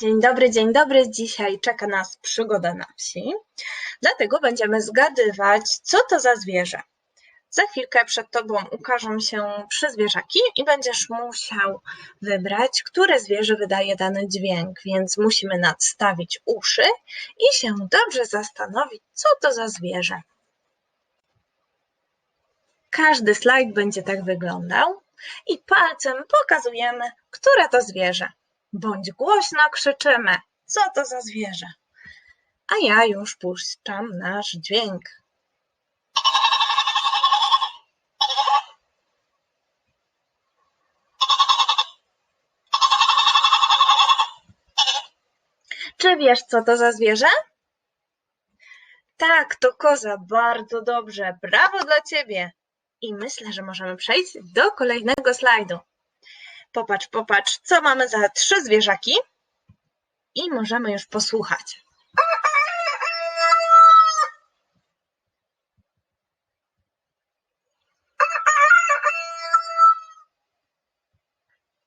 Dzień dobry, dzień dobry. Dzisiaj czeka nas przygoda na wsi. Dlatego będziemy zgadywać, co to za zwierzę. Za chwilkę przed Tobą ukażą się trzy zwierzaki i będziesz musiał wybrać, które zwierzę wydaje dany dźwięk, więc musimy nadstawić uszy i się dobrze zastanowić, co to za zwierzę. Każdy slajd będzie tak wyglądał i palcem pokazujemy, które to zwierzę. Bądź głośno krzyczymy, co to za zwierzę. A ja już puszczam nasz dźwięk. Czy wiesz, co to za zwierzę? Tak, to koza. Bardzo dobrze. Brawo dla ciebie. I myślę, że możemy przejść do kolejnego slajdu. Popatrz, popatrz, co mamy za trzy zwierzaki. I możemy już posłuchać.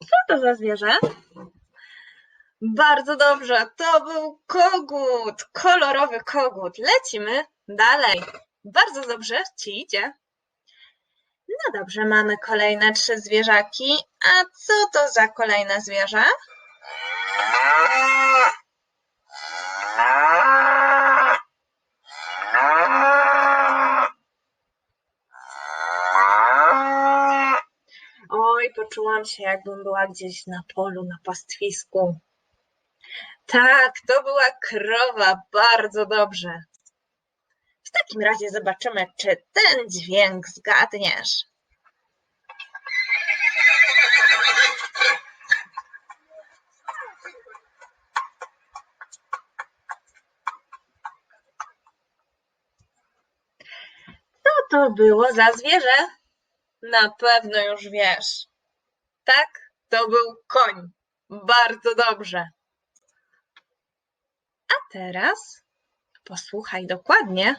Co to za zwierzę? Bardzo dobrze, to był kogut, kolorowy kogut. Lecimy dalej. Bardzo dobrze ci idzie. No dobrze, mamy kolejne trzy zwierzaki. A co to za kolejne zwierzę? Oj, poczułam się, jakbym była gdzieś na polu, na pastwisku. Tak, to była krowa, bardzo dobrze. W takim razie zobaczymy, czy ten dźwięk zgadniesz. Co to było za zwierzę? Na pewno już wiesz. Tak, to był koń. Bardzo dobrze. A teraz posłuchaj dokładnie.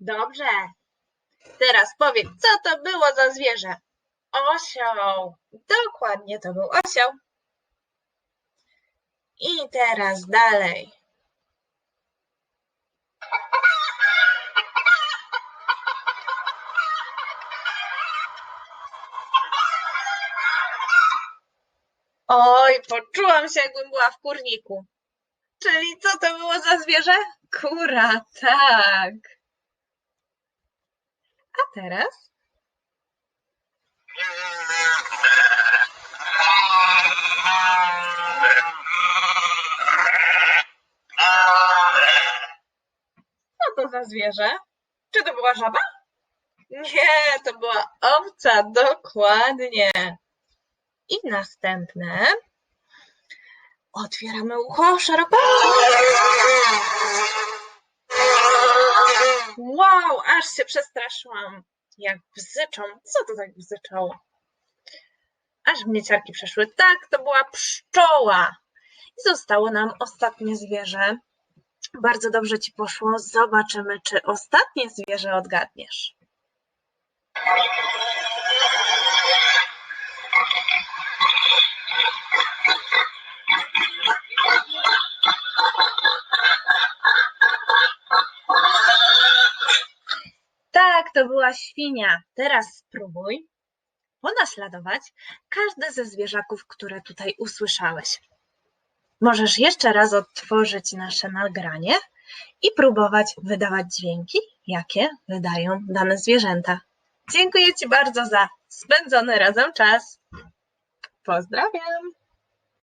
Dobrze. Teraz powiedz, co to było za zwierzę? Osioł. Dokładnie, to był osioł. I teraz dalej. Oj, poczułam się, jakbym była w kurniku. Czyli co to było za zwierzę? Kura, tak. A teraz? Co to za zwierzę? Czy to była żaba? Nie, to była owca, dokładnie. I następne. Otwieramy ucho szeroko. Wow, aż się przestraszyłam. Jak bzyczą. Co to tak bzyczało? Aż mnie ciarki przeszły. Tak, to była pszczoła. I zostało nam ostatnie zwierzę. Bardzo dobrze ci poszło. Zobaczymy, czy ostatnie zwierzę odgadniesz. To była świnia. Teraz spróbuj ponaśladować każde ze zwierzaków, które tutaj usłyszałeś. Możesz jeszcze raz odtworzyć nasze nagranie i próbować wydawać dźwięki, jakie wydają dane zwierzęta. Dziękuję Ci bardzo za spędzony razem czas. Pozdrawiam.